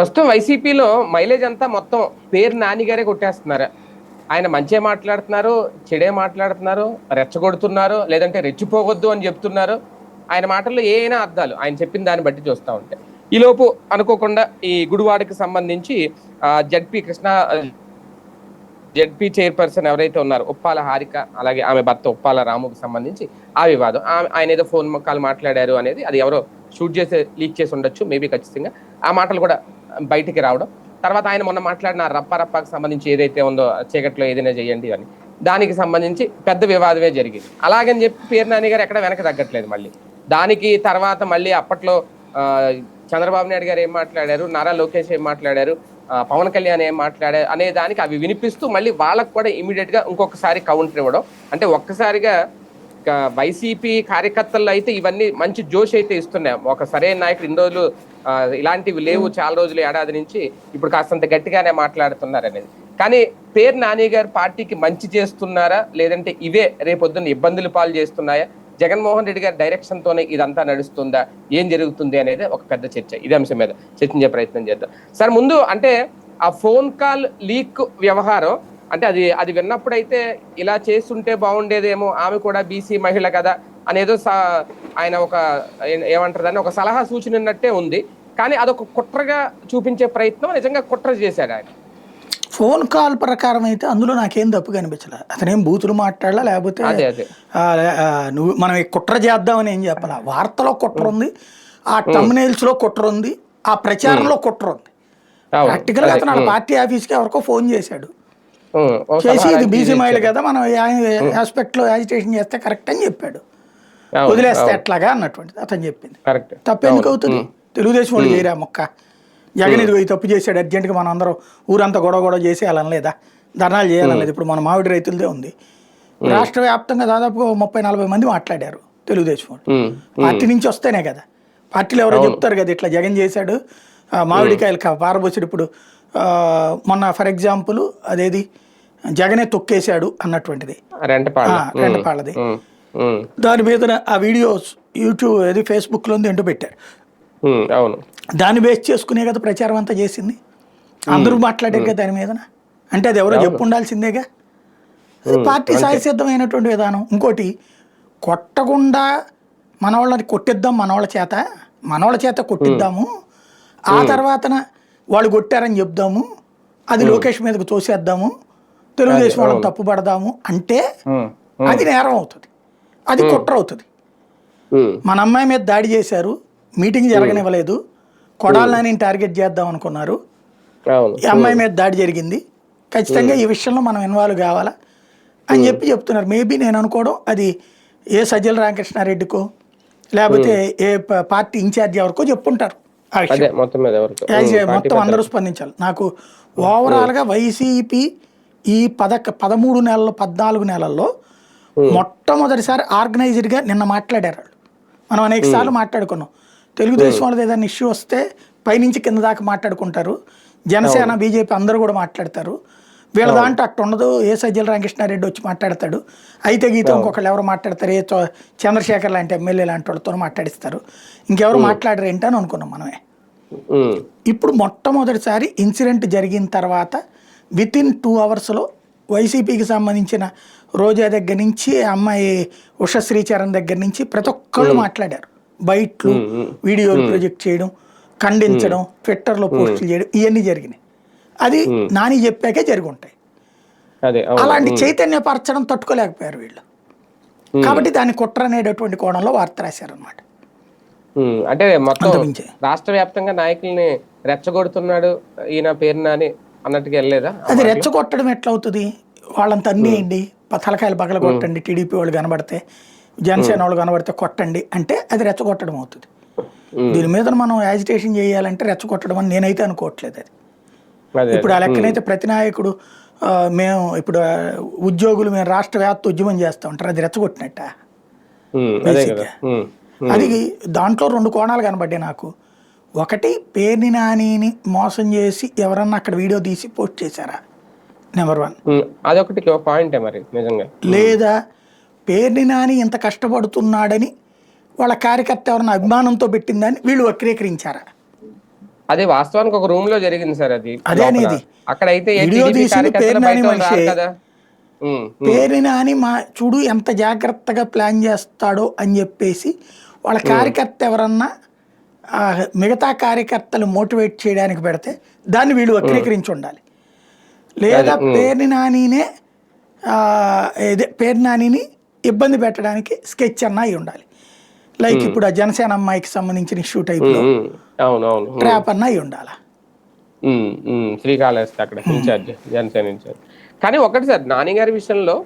ప్రస్తుతం వైసీపీలో మైలేజ్ అంతా మొత్తం పేరు నాని గారే కొట్టేస్తున్నారు. ఆయన మంచిగా మాట్లాడుతున్నారు చెడే మాట్లాడుతున్నారు రెచ్చగొడుతున్నారు లేదంటే రెచ్చిపోవద్దు అని చెప్తున్నారు. ఆయన మాటల్లో ఏ అయినా అర్థాలు. ఆయన చెప్పిన దాన్ని బట్టి చూస్తూ ఉంటే. ఈలోపు అనుకోకుండా ఈ గుడివాడకి సంబంధించి జడ్పీ కృష్ణ జడ్పీ చైర్పర్సన్ ఎవరైతే ఉన్నారో ఉప్పాల హారిక అలాగే ఆమె భర్త ఉప్పాల రాముకి సంబంధించి ఆ వివాదం. ఆమె- ఆయన ఏదో ఫోన్ కాల్ మాట్లాడారు అనేది అది ఎవరో షూట్ చేసి లీక్ చేసి ఉండొచ్చు మేబీ ఖచ్చితంగా. ఆ మాటలు కూడా బయటికి రావడం. తర్వాత ఆయన మొన్న మాట్లాడిన ఆ రప్ప సంబంధించి ఏదైతే ఉందో చీకట్లో ఏదైనా చేయండి అని. దానికి సంబంధించి పెద్ద వివాదమే జరిగింది. అలాగని చెప్పి పేరు నాని గారు ఎక్కడ వెనక తగ్గట్లేదు మళ్ళీ. దానికి తర్వాత మళ్ళీ అప్పట్లో చంద్రబాబు నాయుడు గారు ఏం మాట్లాడారు? నారా లోకేష్ ఏం మాట్లాడారు? పవన్ కళ్యాణ్ ఏం మాట్లాడారు? అనే దానికి అవి వినిపిస్తూ మళ్ళీ వాళ్ళకు కూడా ఇమీడియట్గా ఇంకొకసారి కౌంటర్ ఇవ్వడం. అంటే ఒక్కసారిగా వైసీపీ కార్యకర్తల్లో అయితే ఇవన్నీ మంచి జోష్ అయితే ఇస్తున్నాయి. ఒక సరైన నాయకుడు ఇన్ని రోజులు ఇలాంటివి లేవు చాలా రోజులు ఏడాది నుంచి ఇప్పుడు కాస్తంత గట్టిగానే మాట్లాడుతున్నారు అనేది కానీ పేరు నాని గారు పార్టీకి మంచి చేస్తున్నారా? లేదంటే ఇవే రేపొద్దున్న ఇబ్బందులు పాలు చేస్తున్నాయా? జగన్మోహన్ రెడ్డి గారి డైరెక్షన్ తోనే ఇదంతా నడుస్తుందా? ఏం జరుగుతుంది అనేది ఒక పెద్ద చర్చ. ఇదే అంశం మీద చర్చించే ప్రయత్నం చేద్దాం. సార్ ముందు అంటే ఆ ఫోన్ కాల్ లీక్ వ్యవహారం అంటే అది అది విన్నప్పుడైతే ఇలా చేస్తుంటే బాగుండేదేమో ఆమె కూడా బీసీ మహిళ కదా అనేదో ఆయన ఒక ఏమంటారు ఒక సలహా సూచన ఉన్నట్టే ఉంది. కానీ అదొక కుట్రగా చూపించే ప్రయత్నం నిజంగా కుట్ర చేశాడు ఆయన. ఫోన్ కాల్ ప్రకారం అయితే అందులో నాకేం తప్పు కనిపించలే అతనేం బూతులు మాట్లాడలా లేకపోతే నువ్వు మనం కుట్ర చేద్దామని ఏం చెప్పాలా? వార్తలో కుట్ర ఉంది ఆ లో కుట్ర ఉంది ఆ ప్రచారంలో కుట్ర ఉంది. అవును. ప్రాక్టికల్గా అతను వాళ్ళ పార్టీ ఆఫీస్కి ఎవరికో ఫోన్ చేశాడు. చేసి ఇది బీసీ మహిళ. కదా మనం ఆస్పెక్ట్లో యాజిటేషన్ చేస్తే కరెక్ట్ అని చెప్పాడు. వదిలేస్తే ఎట్లాగా అన్నటువంటిది. అతను చెప్పింది. కరెక్ట్. తప్పు ఎందుకు అవుతుంది? తెలుగుదేశం వాళ్ళు చేయరా మొక్క? జగన్ ఇది పోయి తప్పు చేశాడు అర్జెంట్గా మనం అందరం ఊరంతా గొడవ గొడవ చేసేయాలని లేదా ధర్నాలు చేయాలని ఇప్పుడు మన మామిడి రైతులదే ఉంది. రాష్ట్ర వ్యాప్తంగా దాదాపు ముప్పై నలభై మంది మాట్లాడారు తెలుగుదేశం వాళ్ళు. పార్టీ నుంచి వస్తేనే కదా. పార్టీలో ఎవరో చెప్తారు కదా ఇట్లా జగన్ చేశాడు మామిడికాయలు పారబోసాడు ఇప్పుడు మొన్న ఫర్ ఎగ్జాంపుల్ అదేది జగనే తొక్కేశాడు అన్నటువంటిది. రెంటపాళ్ళ. ఉం, దాని మీద ఆ వీడియోస్ యూట్యూబ్ అది ఫేస్బుక్లో ఏంటో పెట్టారు. ఉం, అవును. దాన్ని బేస్ చేసుకునే కదా ప్రచారం అంతా చేసింది. అందరూ మాట్లాడారు కదా దాని మీద అంటే అది ఎవరో చెప్పు ఉండాల్సిందేగా పార్టీ సాయసిద్ధమైనటువంటి విధానం. ఇంకోటి కొట్టకుండా మనవాళ్ళని కొట్టిద్దాం మనవాళ్ళ చేత. మనవాళ్ళ చేత కొట్టిద్దాము. ఆ తర్వాతన వాళ్ళు కొట్టారని చెప్దాము. అది లోకేష్ మీదకు తోసేద్దాము. తెలుగుదేశం వాళ్ళని తప్పుపడదాము. అంటే ఉం, అది నేరం అవుతుంది. అది కుట్ర అవుతుంది. మన అమ్మాయి మీద దాడి చేశారు మీటింగ్ జరగనివ్వలేదు కొడాలని టార్గెట్ చేద్దాం అనుకున్నారు. ఈ అమ్మాయి మీద దాడి జరిగింది. ఖచ్చితంగా ఈ విషయంలో మనం ఇన్వాల్వ్ కావాలా? అని చెప్పి చెప్తున్నారు. మేబీ నేను అనుకోవడం అది ఏ సజ్జల రామకృష్ణారెడ్డికో లేకపోతే ఏ పార్టీ ఇన్ఛార్జ్ ఎవరికో చెప్పుంటారు మొత్తం అందరూ స్పందించాలి. నాకు ఓవరాల్గా వైసీపీ ఈ పదక పదమూడు నెలలు పద్నాలుగు నెలల్లో మొట్టమొదటిసారి ఆర్గనైజ్డ్గా నిన్న మాట్లాడారు వాళ్ళు. మనం అనేక సార్లు మాట్లాడుకున్నాం. తెలుగుదేశం వాళ్ళది ఏదైనా ఇష్యూ వస్తే పైనుంచి కింద దాకా మాట్లాడుకుంటారు. జనసేన బీజేపీ అందరూ కూడా మాట్లాడతారు. వీళ్ళ దాంట్లో అట్టు ఉండదు. ఏ సజ్జల రామకృష్ణారెడ్డి వచ్చి మాట్లాడతాడు. అయితే గీత ఇంకొకళ్ళు ఎవరు మాట్లాడతారు? ఏ చంద్రశేఖర్ లాంటి ఎమ్మెల్యే లాంటి వాళ్ళతో మాట్లాడిస్తారు. ఇంకెవరు మాట్లాడరు ఏంటని అనుకున్నాం మనమే. ఇప్పుడు మొట్టమొదటిసారి ఇన్సిడెంట్ జరిగిన తర్వాత విత్ ఇన్ టూ అవర్స్లో వైసీపీకి సంబంధించిన రోజా దగ్గర నుంచి అమ్మాయి ఉషశ్రీ చరణ్ దగ్గర నుంచి ప్రతి ఒక్కళ్ళు మాట్లాడారు. బయట్లు వీడియోలు ప్రొజెక్ట్ చేయడం ఖండించడం ట్విట్టర్లో పోస్టులు చేయడం ఇవన్నీ జరిగినాయి. అది నాని చెప్పాకే జరిగి ఉంటాయి అలాంటి చైతన్యపరచడం తట్టుకోలేకపోయారు వీళ్ళు. కాబట్టి దాన్ని కుట్ర అనేటటువంటి కోణంలో వార్త రాశారనమాట అంటే మొత్తం రాష్ట్ర వ్యాప్తంగా నాయకుల్ని రెచ్చగొడుతున్నాడు ఈయన పేరున అని అన్నట్టుగా వెళ్ళలేదా? అది రెచ్చగొట్టడం ఎట్లా అవుతుంది వాళ్ళంతా అన్నేయండి తలకాయలు పగల కొట్టండి టీడీపీ వాళ్ళు కనబడితే జనసేన వాళ్ళు కనబడితే కొట్టండి అంటే అది రెచ్చగొట్టడం అవుతుంది. దీని మీద మనం యాజిటేషన్ చేయాలంటే రెచ్చగొట్టడం అని నేనైతే అనుకోవట్లేదు అది. ఇప్పుడు ఆ లెక్కనైతే ప్రతి నాయకుడు మేము ఇప్పుడు ఉద్యోగులు మేము రాష్ట్ర వ్యాప్త ఉద్యమం చేస్తూ ఉంటారు అది రెచ్చగొట్టినట్ట? అది దాంట్లో రెండు కోణాలు కనబడ్డాయి నాకు. ఒకటి పేర్ని నానిని మోసం చేసి ఎవరన్నా అక్కడ వీడియో తీసి పోస్ట్ చేశారా? నెంబర్ వన్ అదొకటి పాయింటే మరి నిజంగా. లేదా పేర్ని నాని ఇంత కష్టపడుతున్నాడని వాళ్ళ కార్యకర్త ఎవరైనా అభిమానంతో పెట్టిందని వీళ్ళు వక్రీకరించారా? అది వాస్తవానికి ఒక రూమ్లో జరిగింది సార్ అది అదే. అనేది. అక్కడ అయితే పేరు నాని మా చూడు ఎంత జాగ్రత్తగా ప్లాన్ చేస్తాడో అని చెప్పేసి వాళ్ళ కార్యకర్త ఎవరన్నా మిగతా కార్యకర్తలు మోటివేట్ చేయడానికి పెడితే దాన్ని వీళ్ళు వక్రీకరించి ఉండాలి. లేదా పేరుని నానినే పేరు నానిని ఇబ్బంది పెట్టడానికి స్కెచ్ అన్న అయి ఉండాలి. లైక్ ఇప్పుడు ఆ జనసేన అమ్మాయికి సంబంధించిన ఇష్యూ ఉమ్, ట్రాప్ అన్న అయి ఉండాలి? శ్రీకాళహస్తి అక్కడ ఇన్ఛార్జ్ జనసేన ఇన్ఛార్జ్. కానీ ఒకటి సార్ నాని గారి విషయంలో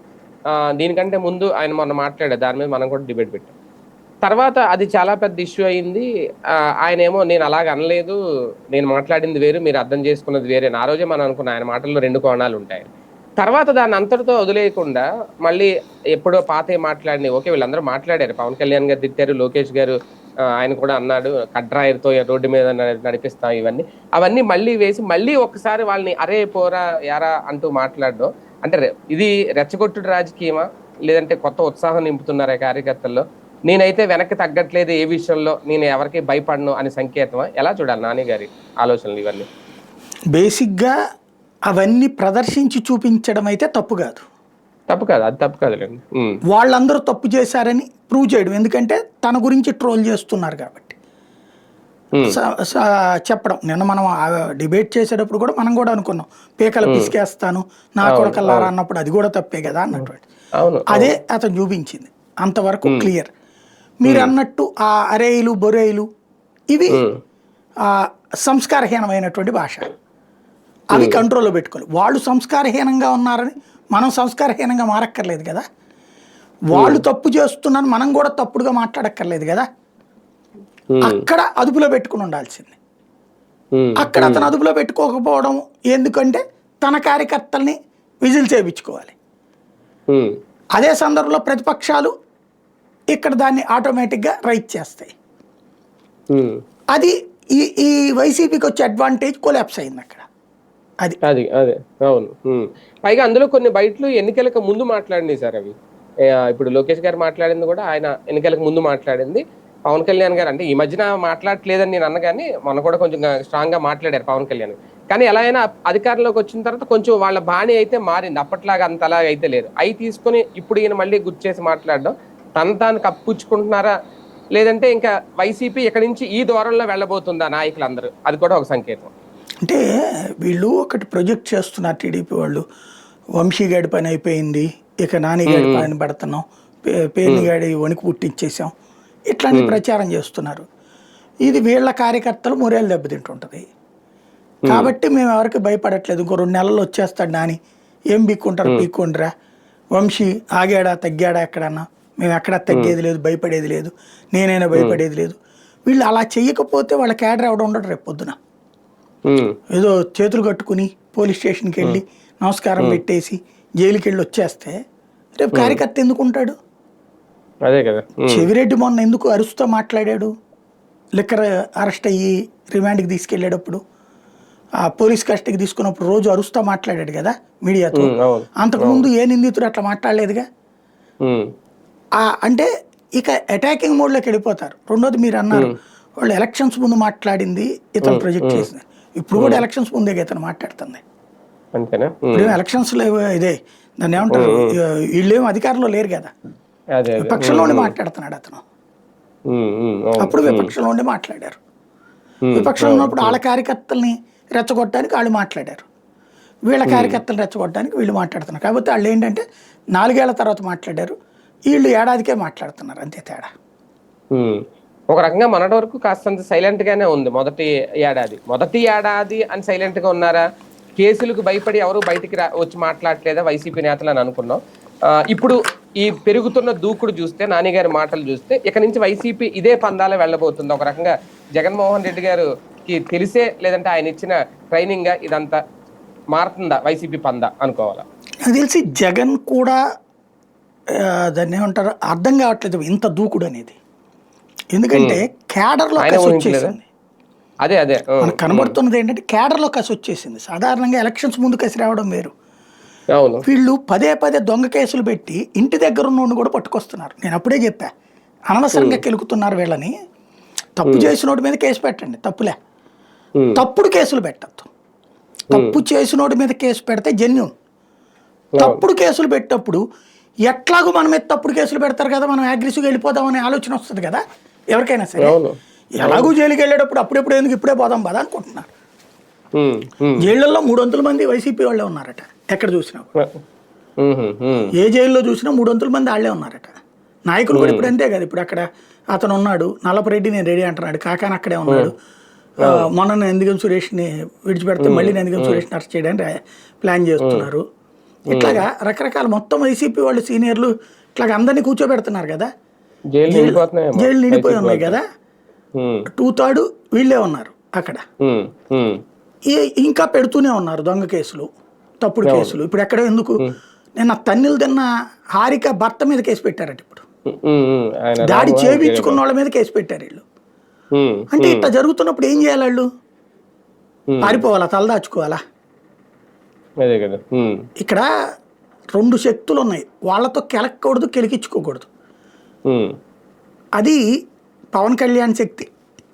దీనికంటే ముందు ఆయన మొన్న మాట్లాడారు దాని మీద మనం కూడా డిబేట్ పెట్టాం. తర్వాత అది చాలా పెద్ద ఇష్యూ అయింది. ఆయన ఏమో నేను అలాగ అనలేదు. నేను మాట్లాడింది వేరు మీరు అర్థం చేసుకున్నది వేరే. ఆ రోజే మనం అనుకున్న ఆయన మాటల్లో రెండు కోణాలు ఉంటాయి. తర్వాత దాన్ని అంతటితో వదిలేయకుండా మళ్ళీ ఎప్పుడో పాతే మాట్లాడి ఓకే వీళ్ళందరూ మాట్లాడారు. పవన్ కళ్యాణ్ గారు తిట్టారు లోకేష్ గారు ఆయన కూడా అన్నాడు కడ్రాయర్తో రోడ్డు మీద నడిపిస్తాం ఇవన్నీ. అవన్నీ మళ్ళీ వేసి మళ్ళీ ఒకసారి వాళ్ళని అరే పోరా యారా అంటూ మాట్లాడడం. అంటే ఇది రెచ్చగొట్టుడు రాజకీయమా? లేదంటే కొత్త ఉత్సాహం నింపుతున్నారా కార్యకర్తల్లో? నేనైతే వెనక్కి తగ్గట్లేదు ఏ విషయంలో నేను ఎవరికి భయపడను అని సంకేతమా? ఎలా చూడాలి నాని గారి ఆలోచనలు ఇవన్నీ? బేసిక్గా అవన్నీ ప్రదర్శించి చూపించడం అయితే తప్పు కాదు. తప్పు కాదు అది తప్పు కాదులేండి. ఉమ్, వాళ్ళందరూ తప్పు చేశారని ప్రూవ్ చేయడం ఎందుకంటే తన గురించి ట్రోల్ చేస్తున్నారు కాబట్టి. చెప్పడం నిన్న మనం డిబేట్ చేసేటప్పుడు కూడా మనం కూడా అనుకున్నాం పీకలు పిసికేస్తాను నా కొడకల్లారా అన్నప్పుడు అది కూడా తప్పే కదా అన్నటువంటి. అదే అతను చూపించింది అంతవరకు క్లియర్. మీరు అన్నట్టు ఆ అరేయిలు బొరేయిలు ఇవి సంస్కారహీనమైనటువంటి భాష. అవి కంట్రోల్లో పెట్టుకోవాలి. వాళ్ళు సంస్కారహీనంగా ఉన్నారని మనం సంస్కారహీనంగా మారక్కర్లేదు కదా. వాళ్ళు తప్పు చేస్తున్నారని మనం కూడా తప్పుడుగా మాట్లాడక్కర్లేదు కదా. అక్కడ అదుపులో పెట్టుకుని ఉండాల్సింది. అక్కడ అతను అదుపులో పెట్టుకోకపోవడం ఎందుకంటే తన కార్యకర్తల్ని విజిల్ చేయించుకోవాలి. అదే సందర్భంలో ప్రతిపక్షాలు ఇక్కడ దాన్ని ఆటోమేటిక్గా రైట్ చేస్తాయి. అది ఈ ఈ వైసీపీకి వచ్చే అడ్వాంటేజ్ కొలాప్స్ అయింది అక్కడ. అది. అది అదే అవును. పైగా అందులో కొన్ని బయటలు ఎన్నికలకు ముందు మాట్లాడింది సార్ అవి. ఇప్పుడు లోకేష్ గారు మాట్లాడింది కూడా ఆయన ఎన్నికలకు ముందు మాట్లాడింది. పవన్ కళ్యాణ్ గారు అంటే ఈ మధ్యన మాట్లాడట్లేదని నేను అన్న కానీ మొన్న కూడా కొంచెం స్ట్రాంగ్గా మాట్లాడారు పవన్ కళ్యాణ్. కానీ ఎలా అయినా అధికారంలోకి వచ్చిన తర్వాత కొంచెం వాళ్ళ బాణి అయితే మారింది. అప్పట్లాగా అంతలాగా అయితే లేదు. అవి తీసుకొని ఇప్పుడు ఈయన మళ్ళీ గుర్తు చేసి మాట్లాడడం తను తాను కప్పుచ్చుకుంటున్నారా లేదంటే ఇంకా వైసీపీ ఇక్కడి నుంచి ఈ దూరంలో వెళ్ళబోతుందా నాయకులందరూ? అది కూడా ఒక సంకేతం. అంటే వీళ్ళు ఒకటి ప్రొజెక్ట్ చేస్తున్నారు టీడీపీ వాళ్ళు. వంశీగాడి పని అయిపోయింది ఇక నానిగాడి పని పడుతున్నాం పే- పేరునిగాడి వణికి పుట్టించేసాం ఇట్లాంటి ప్రచారం చేస్తున్నారు. ఇది వీళ్ళ కార్యకర్తలు మురేలు దెబ్బతింటుంటుంది. కాబట్టి మేము ఎవరికి భయపడట్లేదు. ఇంకో రెండు నెలలు వచ్చేస్తాడు నాని. ఏం పీక్కుంటారు? పీక్కుంటారా వంశీ ఆగాడా తగ్గాడా ఎక్కడన్నా? మేము ఎక్కడా తగ్గేది లేదు భయపడేది లేదు నేనైనా భయపడేది లేదు. వీళ్ళు అలా చెయ్యకపోతే వాళ్ళ క్యాడర్ ఎవడ ఉండడు రేపు పొద్దున. ఏదో చేతులు కట్టుకుని పోలీస్ స్టేషన్కి వెళ్ళి నమస్కారం పెట్టేసి జైలుకి వెళ్ళి వచ్చేస్తే రేపు కార్యకర్త ఎందుకు ఉంటాడు? అదే కదా. ఉమ్, చెవిరెడ్డి మొన్న ఎందుకు అరుస్తూ మాట్లాడాడు? లిక్కర్ అరెస్ట్ అయ్యి రిమాండ్కి తీసుకెళ్ళేటప్పుడు ఆ పోలీస్ కస్టడీకి తీసుకున్నప్పుడు రోజు అరుస్తూ మాట్లాడాడు కదా మీడియాతో. అంతకుముందు ఏ నిందితుడు అట్లా మాట్లాడలేదుగా? అంటే ఇక అటాకింగ్ మోడ్లోకి వెళ్ళిపోతారు. రెండోది మీరు అన్నారు. వాళ్ళు ఎలక్షన్స్ ముందు మాట్లాడింది ఇతను ప్రొజెక్ట్ చేసింది. ఇప్పుడు కూడా ఎలక్షన్స్ ముందే ఇతను మాట్లాడుతుంది. ఇప్పుడు ఎలక్షన్స్ ఇదే దాన్ని ఏమంటారు? వీళ్ళేం అధికారంలో లేరు కదా. విపక్షంలోనే మాట్లాడుతున్నాడు అతను. అప్పుడు విపక్షంలోనే మాట్లాడారు. విపక్షంలో ఉన్నప్పుడు వాళ్ళ కార్యకర్తల్ని రెచ్చగొట్టడానికి వాళ్ళు మాట్లాడారు. వీళ్ళ కార్యకర్తలు రెచ్చగొట్టడానికి వీళ్ళు మాట్లాడుతున్నారు. కాబట్టి వాళ్ళు ఏంటంటే నాలుగేళ్ళ తర్వాత మాట్లాడారు. వీళ్ళు ఏడాదికే మాట్లాడుతున్నారు అంతే తేడా. ఒక రకంగా మొన్నటి వరకు కాస్తంత సైలెంట్ గానే ఉంది మొదటి ఏడాది. మొదటి ఏడాది అని సైలెంట్గా ఉన్నారా? కేసులకు భయపడి ఎవరు బయటికి రా వచ్చి మాట్లాడలేదా వైసీపీ నేతలు అని అనుకున్నాం. ఇప్పుడు ఈ పెరుగుతున్న దూకుడు చూస్తే నానిగారి మాటలు చూస్తే ఇక నుంచి వైసీపీ ఇదే పందాల వెళ్ళబోతుంది. ఒక రకంగా జగన్మోహన్ రెడ్డి గారికి తెలిసే లేదంటే ఆయన ఇచ్చిన ట్రైనింగ్గా ఇదంతా మారుతుందా? వైసీపీ పందా అనుకోవాలా? నాకు తెలిసి జగన్ కూడా దాన్ని ఏమంటారు? అర్థం కావట్లేదు ఇంత దూకుడు అనేది. ఎందుకంటే క్యాడర్లో కసి? వచ్చేసింది. అదే అదే. మనకు కనబడుతున్నది ఏంటంటే క్యాడర్లో కసి వచ్చేసింది. సాధారణంగా ఎలక్షన్స్ ముందు కసి రావడం వేరు. వీళ్ళు పదే పదే దొంగ కేసులు పెట్టి ఇంటి దగ్గర ఉన్నోడిని కూడా పట్టుకొస్తున్నారు. నేను అప్పుడే చెప్పా. అనవసరంగా కెలుకుతున్నారు వీళ్ళని. తప్పు చేసినోడి మీద కేసు పెట్టండి. తప్పులే. తప్పుడు కేసులు పెట్టద్దు. తప్పు చేసినోడి మీద కేసు పెడితే జెన్యున్. తప్పుడు కేసులు పెట్టినప్పుడు ఎట్లాగో మన మీద తప్పుడు కేసులు పెడతారు కదా మనం అగ్రెసివ్గా వెళ్ళిపోదామనే ఆలోచన వస్తుంది కదా ఎవరికైనా సరే. ఎలాగో జైలుకి వెళ్ళేటప్పుడు అప్పుడెప్పుడు ఎందుకు ఇప్పుడే పోదాం పదా అనుకుంటున్నారు. జైళ్ళల్లో మూడు వందల మంది వైసీపీ వాళ్ళే ఉన్నారట ఎక్కడ చూసినా ఏ జైల్లో చూసినా మూడు వందల మంది వాళ్ళే ఉన్నారట. నాయకులు కూడా ఇప్పుడు అంతే కదా ఇప్పుడు అక్కడ అతను ఉన్నాడు నల్లపరెడ్డి నేను రెడీ అంటున్నాడు కాకాని అక్కడే ఉన్నాడు. మొన్న ఎందుకని సురేష్ని విడిచిపెడితే మళ్ళీ ఎందుకని సురేష్ని అరెస్ట్ చేయడానికి ప్లాన్ చేస్తున్నారు. ఇట్లాగా రకరకాల మొత్తం వైసీపీ వాళ్ళు సీనియర్లు ఇట్లాగా అందరినీ కూర్చోబెడుతున్నారు కదా. జైలు నిండిపోయి ఉన్నాయి కదా. టూ థర్డ్ వీళ్ళే ఉన్నారు అక్కడ. ఇంకా పెడుతూనే ఉన్నారు దొంగ కేసులు తప్పుడు కేసులు. ఇప్పుడు ఎక్కడ ఎందుకు? నిన్న తన్నులు తిన్న హారిక భర్త మీద కేసు పెట్టారట ఇప్పుడు. దాడి చేయించుకున్న వాళ్ళ మీద కేసు పెట్టారు వీళ్ళు. అంటే ఇట్లా జరుగుతున్నప్పుడు ఏం చేయాలి వాళ్ళు? పారిపోవాలా? తలదాచుకోవాలా? అదే కదా. ఉమ్, ఇక్కడ రెండు శక్తులు ఉన్నాయి వాళ్ళతో కెలక్కకూడదు కెలికించుకోకూడదు ఉమ్, అది పవన్ కళ్యాణ్ శక్తి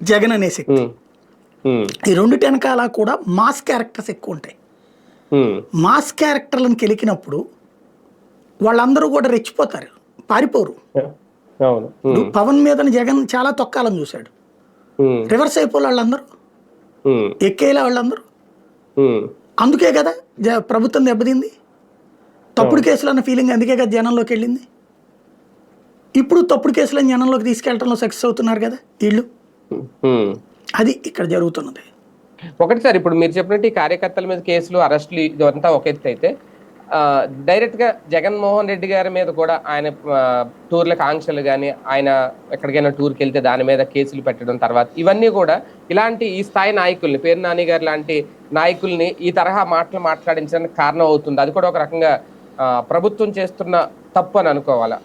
జగన్ అనే శక్తి. ఈ రెండిటి వెనకాల కూడా మాస్ క్యారెక్టర్స్ ఎక్కువ ఉంటాయి. మాస్ క్యారెక్టర్లను కెలికినప్పుడు వాళ్ళందరూ కూడా రెచ్చిపోతారు పారిపోరు. పవన్ మీద జగన్ చాలా తొక్కాలని చూశాడు. రివర్స్ అయిపోలే వాళ్ళందరూ. ఎక్కేలా వాళ్ళందరూ. అందుకే కదా జ- ప్రభుత్వం దెబ్బతింది? తప్పుడు కేసులు అన్న ఫీలింగ్ అందుకే కదా జనంలోకి వెళ్ళింది? ఇప్పుడు తప్పుడు కేసులను జనంలోకి తీసుకెళ్ళడంలో సక్సెస్ అవుతున్నారు కదా వీళ్ళు. అది ఇక్కడ జరుగుతున్నది. ఒకటి సార్ ఇప్పుడు మీరు చెప్పినట్టు ఈ కార్యకర్తల మీద కేసులు అరెస్టులు ఇదంతా ఒక ఎత్తు అయితే డైరెక్ట్గా జగన్మోహన్ రెడ్డి గారి మీద కూడా ఆయన టూర్లకు ఆంక్షలు కానీ ఆయన ఎక్కడికైనా టూర్కి వెళ్తే దాని మీద కేసులు పెట్టడం తర్వాత ఇవన్నీ కూడా ఇలాంటి ఈ స్థాయి నాయకుల్ని పేరు నాని గారు లాంటి నాయకుల్ని ఈ తరహా మాటలు మాట్లాడించడానికి కారణం అవుతుంది. అది కూడా ఒక రకంగా ప్రభుత్వం చేస్తున్న తప్పు అని అనుకోవాలా?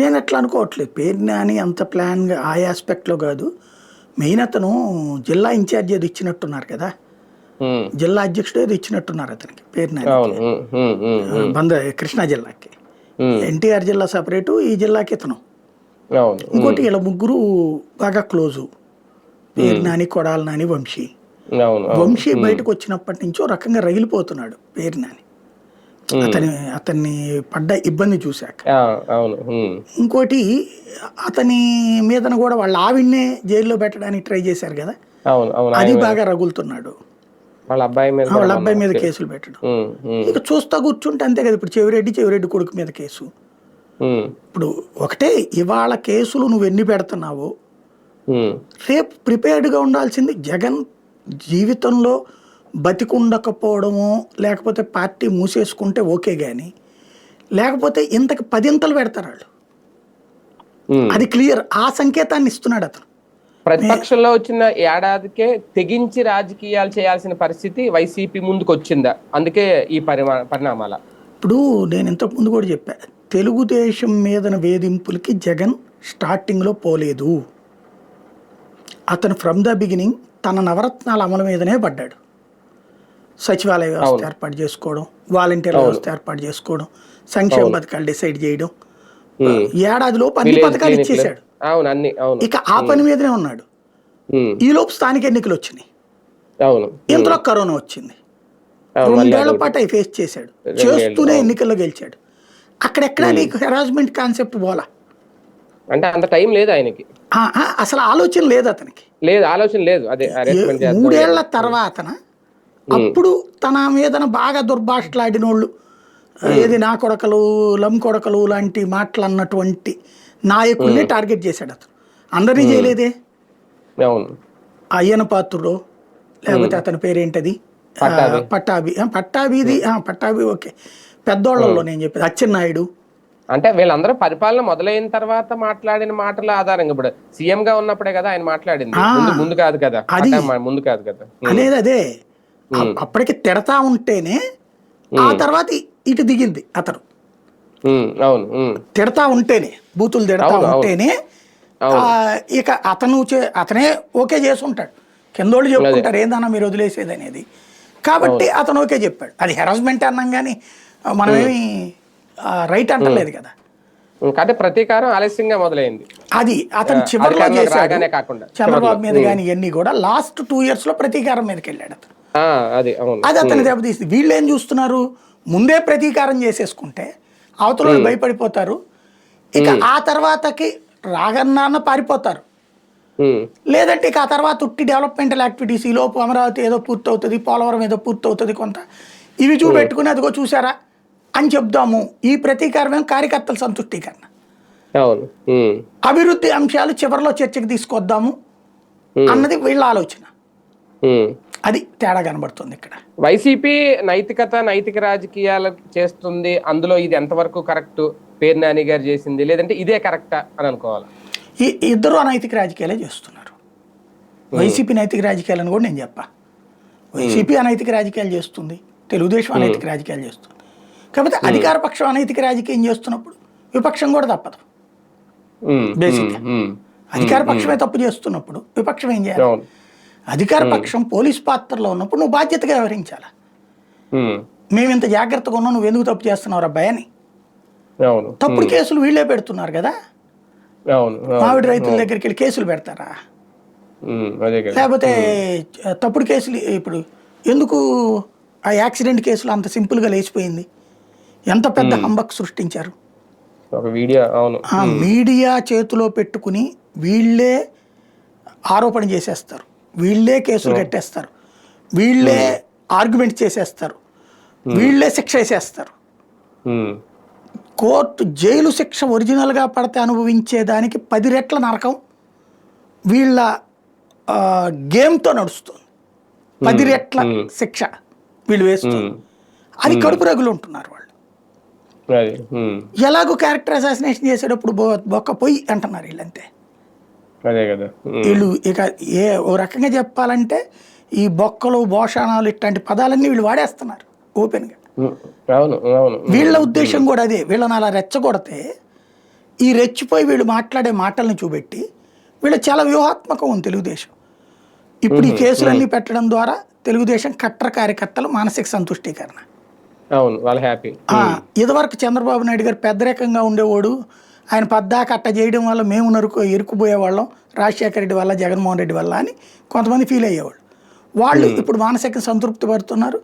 నేను ఎట్లా అనుకోవట్లేదు. పేరు నాని అంత ప్లాన్గా ఆ ఆస్పెక్ట్లో కాదు. మెయిన్ అతను జిల్లా ఇన్ఛార్జ్ అది ఇచ్చినట్టున్నారు కదా. జిల్లా అధ్యక్షుడు ఏదో ఇచ్చినట్టున్నారు అతనికి పేరు బంద కృష్ణా జిల్లాకి. ఎన్టీఆర్ జిల్లా సపరేటు ఈ జిల్లాకి ఇతను. ఇంకోటి వీళ్ళ ముగ్గురు బాగా క్లోజు. పేరు నాని కొడాల నాని వంశీ. వంశీ బయటకు వచ్చినప్పటి నుంచో రకంగా రగిలిపోతున్నాడు పేరు నాని. అతని అతన్ని పడ్డ ఇబ్బంది చూశాక. ఇంకోటి అతని మీదన కూడా వాళ్ళ ఆవిడ్నే జైల్లో పెట్టడానికి ట్రై చేశారు కదా? అది బాగా రగులుతున్నాడు. వాళ్ళ అబ్బాయి మీద వాళ్ళ అబ్బాయి మీద కేసులు పెట్టడం. ఇక చూస్తా కూర్చుంటే అంతే కదా ఇప్పుడు చెవిరెడ్డి చెవిరెడ్డి కొడుకు మీద కేసు. ఇప్పుడు ఒకటే ఇవాళ కేసులు నువ్వు ఎన్ని పెడుతున్నావో రేపు ప్రిపేర్డ్గా ఉండాల్సింది జగన్ జీవితంలో బతికుండకపోవడము లేకపోతే పార్టీ మూసేసుకుంటే ఓకే కానీ లేకపోతే ఇంతకు పదింతలు పెడతారు వాళ్ళు. అది క్లియర్. ఆ సంకేతాన్ని ఇస్తున్నాడు అతను. ప్రతిపక్షంలో వచ్చిన ఏడాదికే తెగించి రాజకీయాలు చేయాల్సిన పరిస్థితి వైసీపీ ముందుకు వచ్చిందా అందుకే ఈ పరిమా పరిణామాల. ఇప్పుడు నేను ఇంతకు ముందు కూడా చెప్పా తెలుగుదేశం మీదన వేధింపులకి జగన్ స్టార్టింగ్లో పోలేదు. అతను ఫ్రమ్ ద బిగినింగ్ తన నవరత్నాల అమలు మీదనే పడ్డాడు. సచివాలయ వ్యవస్థ ఏర్పాటు చేసుకోవడం వాలంటీర్ వ్యవస్థ ఏర్పాటు చేసుకోవడం సంక్షేమ పథకాలు డిసైడ్ చేయడం. ఏడాదిలో అన్ని విలేజ్ పథకాలు. ఇచ్చేశాడు. అవును అన్ని అవును. ఇక ఆ పని మీదనే ఉన్నాడు. ఉమ్, ఈలోపు స్థానిక ఎన్నికలు వచ్చినాయి. అవును. ఇంతలో కరోనా వచ్చింది. రెండేళ్ళ. పాటు అవి ఫేస్ చేశాడు. చేస్తూనే ఎన్నికల్లో గెలిచాడు. అక్కడెక్కడా నీకు హెరాస్మెంట్ కాన్సెప్ట్ పోలా? అంటే అంత టైం లేదు ఆయనకి. అసలు ఆలోచన లేదు అతనికి. లేదు ఆలోచన లేదు. అదే మూడేళ్ళ తర్వాతన? అప్పుడు తన మీదన బాగా దుర్భాషలాడిన వాళ్ళు ఏది నా కొడకలు లం కొడకలు లాంటి మాటలు అన్నటువంటి నాయకుల్ని టార్గెట్ చేశాడు అతను. అందరినీ చేయలేదే? అవును. అయ్యన పాత్రుడు లేకపోతే అతని పేరేంటది? పట్టాభి. పట్టాభిది ఆ, పట్టాభి ఓకే. పెద్దోళ్ళలో నేను చెప్పేది అచ్చెన్నాయుడు. అంటే వీళ్ళందరూ పరిపాలన మొదలైన తర్వాత మాట్లాడిన మాటల ఆధారంగా ఇప్పుడు సీఎం గా ఉన్నప్పుడే కదా ఆయన మాట్లాడింది. ముందు కాదు కదా. ముందు కాదు కదా. అనేది అదే. అప్- అప్పటికి తిడతా ఉంటేనే ఆ తర్వాత ఇటు దిగింది అతను. అవును తిడతా ఉంటేనే బూతులు తిడతా. ఉంటేనే ఇక అతను చే- అతనే ఓకే చేసుంటాడు. కిందోళ్ళు చెప్పుకుంటారు ఏందన్నా మీరు వదిలేసేది అనేది కాబట్టి అతను ఓకే చెప్పాడు. అది హెరాస్మెంట్ అన్నాం కానీ మనమేమి రైట్ అంటలేదు కదా. అంటే ప్రతీకారం ఆలస్యంగా మొదలైంది. అది అతను చివరిలో చేశాడు. చంద్రబాబు మీద కానీ ఇవన్నీ కూడా లాస్ట్ టూ ఇయర్స్లో ప్రతీకారం మీదకి వెళ్ళాడు అతను అది అతను దెబ్బతీస్తుంది వీళ్ళు ఏం చూస్తున్నారు? ముందే ప్రతీకారం చేసేసుకుంటే అవతల భయపడిపోతారు. ఇక ఆ తర్వాతకి రాగన్నాన్న పారిపోతారు. లేదంటే ఇక ఆ తర్వాత ఉట్టి డెవలప్మెంటల్ యాక్టివిటీస్ ఈ లోపు అమరావతి ఏదో పూర్తవుతుంది పోలవరం ఏదో పూర్తవుతుంది కొంత. ఇవి చూపెట్టుకుని అదిగో చూసారా అని చెప్దాము. ఈ ప్రతీకారమే కార్యకర్తల సంతుష్టీకరణ అభివృద్ధి అంశాలు చివరిలో చర్చకు తీసుకొద్దాము అన్నది వీళ్ళ ఆలోచన. అది తేడా కనబడుతుంది ఇక్కడ. వైసీపీ నైతికత నైతిక రాజకీయాలు చేస్తుంది. అందులో ఇది ఎంతవరకు కరెక్ట్? పేరు నాని గారు చేసింది. లేదంటే ఇదే కరెక్టా అని అనుకోవాలి? ఈ ఇద్దరు అనైతిక రాజకీయాలే చేస్తున్నారు. వైసీపీ నైతిక రాజకీయాలని కూడా నేను చెప్పా. వైసీపీ అనైతిక రాజకీయాలు చేస్తుంది. తెలుగుదేశం అనైతిక రాజకీయాలు చేస్తుంది. కాకపోతే అధికార పక్షం అనైతిక రాజకీయం చేస్తున్నప్పుడు విపక్షం కూడా తప్పదు. ఉమ్. అధికార పక్షమే తప్పు చేస్తున్నప్పుడు విపక్షం ఏం చేయాలి? అధికార పక్షం పోలీస్ పాత్రలో ఉన్నప్పుడు నువ్వు బాధ్యతగా వ్యవహరించాలి? మేము ఇంత జాగ్రత్తగా ఉన్నావు నువ్వు ఎందుకు తప్పు చేస్తున్నావు అబ్బాయి అని తప్పుడు కేసులు వీళ్ళే పెడుతున్నారు కదా. మామిడి రైతుల దగ్గరికి వెళ్ళి కేసులు పెడతారా? లేకపోతే తప్పుడు కేసులు ఇప్పుడు ఎందుకు ఆ యాక్సిడెంట్ కేసులు అంత సింపుల్గా లేచిపోయింది? ఎంత పెద్ద హంబక్ సృష్టించారు? మీడియా చేతిలో పెట్టుకుని వీళ్ళే ఆరోపణ చేసేస్తారు. వీళ్ళే కేసులు కట్టేస్తారు. వీళ్ళే ఆర్గ్యుమెంట్ చేసేస్తారు. వీళ్ళే శిక్ష వేసేస్తారు. కోర్టు జైలు శిక్ష ఒరిజినల్గా పడితే అనుభవించేదానికి పది రెట్ల నరకం వీళ్ళ గేమ్తో నడుస్తుంది. పది రెట్ల శిక్ష వీళ్ళు వేస్తుంది. అది కడుపు రగులు ఉంటున్నారు వాళ్ళు. ఎలాగో క్యారెక్టర్ అసాసినేషన్ చేసేటప్పుడు బొక్క పొయ్యి అంటున్నారు వీళ్ళంతే. అదే కదా. ఉమ్, వీళ్ళు ఇక ఏ ఓ రకంగా చెప్పాలంటే ఈ బొక్కలు భోషాణాలు ఇట్లాంటి పదాలన్నీ వీళ్ళు వాడేస్తున్నారు ఓపెన్గా. ఉమ్, అవును అవును. వీళ్ళ ఉద్దేశం కూడా అదే. వీళ్ళని అలా రెచ్చగొడితే ఈ రెచ్చిపోయి వీళ్ళు మాట్లాడే మాటల్ని చూపెట్టి వీళ్ళు చాలా వ్యూహాత్మకం ఉంది తెలుగుదేశం. ఇప్పుడు ఈ కేసులన్నీ పెట్టడం ద్వారా తెలుగుదేశం కట్టర్ కార్యకర్తలు మానసిక సంతుష్టీకరణ. అవును వాళ్ళు హ్యాపీ. ఆ, ఇదివరకు చంద్రబాబు నాయుడు గారు పెద్ద రకంగా ఉండేవాడు. ఆయన పద్దాక అట్ట చేయడం వల్ల మేము నరుకు ఇరుక్కుపోయేవాళ్ళం రాజశేఖర రెడ్డి వల్ల జగన్మోహన్ రెడ్డి వల్ల అని కొంతమంది ఫీల్ అయ్యేవాళ్ళు. వాళ్ళు ఇప్పుడు మానసిక సంతృప్తి పడుతున్నారు.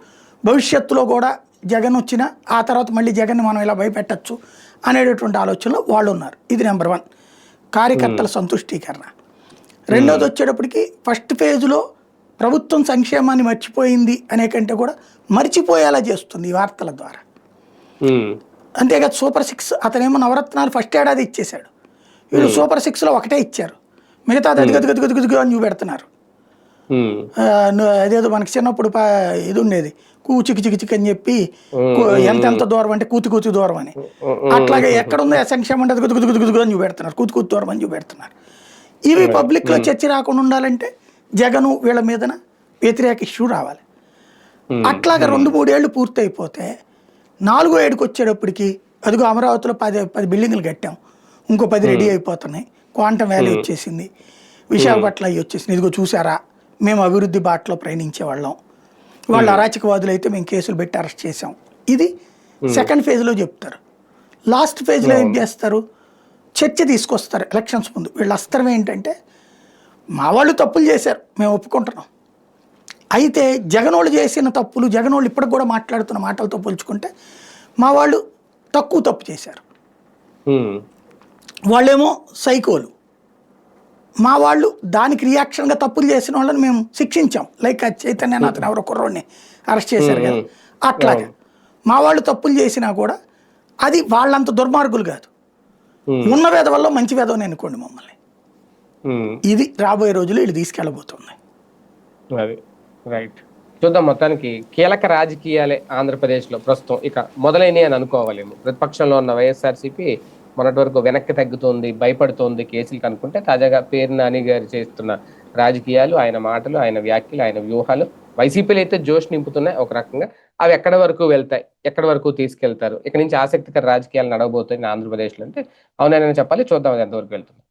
భవిష్యత్తులో కూడా జగన్ వచ్చినా ఆ తర్వాత మళ్ళీ జగన్ని మనం ఇలా భయపెట్టచ్చు అనేటటువంటి ఆలోచనలో వాళ్ళు ఉన్నారు. ఇది నెంబర్ వన్ కార్యకర్తల సంతుష్టీకరణ. రెండోది వచ్చేటప్పటికి ఫస్ట్ ఫేజ్లో ప్రభుత్వం సంక్షేమాన్ని మర్చిపోయింది అనే కంటే కూడా మర్చిపోయేలా చేస్తుంది ఈ వార్తల ద్వారా. అంతేకాదు సూపర్ సిక్స్ అతనేమో నవరత్నాలు ఫస్ట్ ఏడాది ఇచ్చేశాడు. వీళ్ళు సూపర్ సిక్స్లో ఒకటే ఇచ్చారు. మిగతా అది గది గది గది గది అని చూపెడుతున్నారు. అదేదో మనకి చిన్నప్పుడు ఇది ఉండేది. కూ చికి చికి చికి అని చెప్పి ఎంత ఎంత దూరం అంటే కూతి కూతి దూరం అని. అట్లాగే ఎక్కడుందో సంక్షేమం అంటే గుదు గుదు గుదు గుదు అని చూపెడుతున్నారు. కూతి కూతి దూరం అని చూపెడుతున్నారు. ఇవి పబ్లిక్లో చర్చ రాకుండా ఉండాలంటే జగను వీళ్ళ మీదన వ్యతిరేక ఇష్యూ రావాలి. అట్లాగా రెండు మూడేళ్ళు పూర్తయిపోతే నాలుగో ఏడుకి వచ్చేటప్పటికి అదిగో అమరావతిలో పది పది బిల్డింగ్లు కట్టాం. ఇంకో పది రెడీ అయిపోతున్నాయి. క్వాంటమ్ వ్యాలీ వచ్చేసింది. విశాఖపట్నం అవి వచ్చేసింది. ఇదిగో చూసారా మేము అభివృద్ధి బాటలో ప్రయాణించే వాళ్ళం వాళ్ళు అరాచకవాదులు అయితే మేము కేసులు పెట్టి అరెస్ట్ చేసాం ఇది సెకండ్ ఫేజ్లో చెప్తారు. లాస్ట్ ఫేజ్లో ఏం చేస్తారు? చర్చ తీసుకొస్తారు. ఎలక్షన్స్ ముందు. వీళ్ళ అస్త్రం ఏంటంటే మా వాళ్ళు తప్పులు చేశారు. మేము ఒప్పుకుంటున్నాం. అయితే జగనోళ్ళు చేసిన తప్పులు జగనోళ్ళు ఇప్పటికి కూడా మాట్లాడుతున్న మాటలతో పోల్చుకుంటే మా వాళ్ళు తక్కువ తప్పు చేశారు. వాళ్ళేమో సైకోలు. మా వాళ్ళు దానికి రియాక్షన్గా తప్పులు చేసిన వాళ్ళని మేము శిక్షించాం. లైక్ చైతన్యనాథన్ ఎవరో కుర్రోడిని అరెస్ట్ చేశారు కదా. అట్లాగా. మా వాళ్ళు తప్పులు చేసినా కూడా అది వాళ్ళంత దుర్మార్గులు కాదు. ఉన్న వేదవల్లో మంచి వేదవని అనుకోండి మమ్మల్ని. ఇది రాబోయే రోజులు వీళ్ళు తీసుకెళ్ళబోతున్నాయి. రైట్ చూద్దాం మొత్తానికి కీలక రాజకీయాలే ఆంధ్రప్రదేశ్లో ప్రస్తుతం. ఇక మొదలైనవి అని అనుకోవాలేమో. ప్రతిపక్షంలో ఉన్న వైఎస్ఆర్సీపీ మొన్నటి వరకు వెనక్కి తగ్గుతోంది భయపడుతోంది కేసులు కనుక్కుంటే తాజాగా పేరు నాని గారు చేస్తున్న రాజకీయాలు ఆయన మాటలు ఆయన వ్యాఖ్యలు ఆయన వ్యూహాలు వైసీపీలు అయితే జోష్ నింపుతున్నాయి ఒక రకంగా. అవి ఎక్కడి వరకు వెళ్తాయి ఎక్కడి వరకు తీసుకెళ్తారు? ఇక్కడ నుంచి ఆసక్తికర రాజకీయాలు నడవబోతున్నాయి ఆంధ్రప్రదేశ్లో అంటే అవునైనా చెప్పాలి చూద్దాం అది ఎంతవరకు వెళ్తుంది.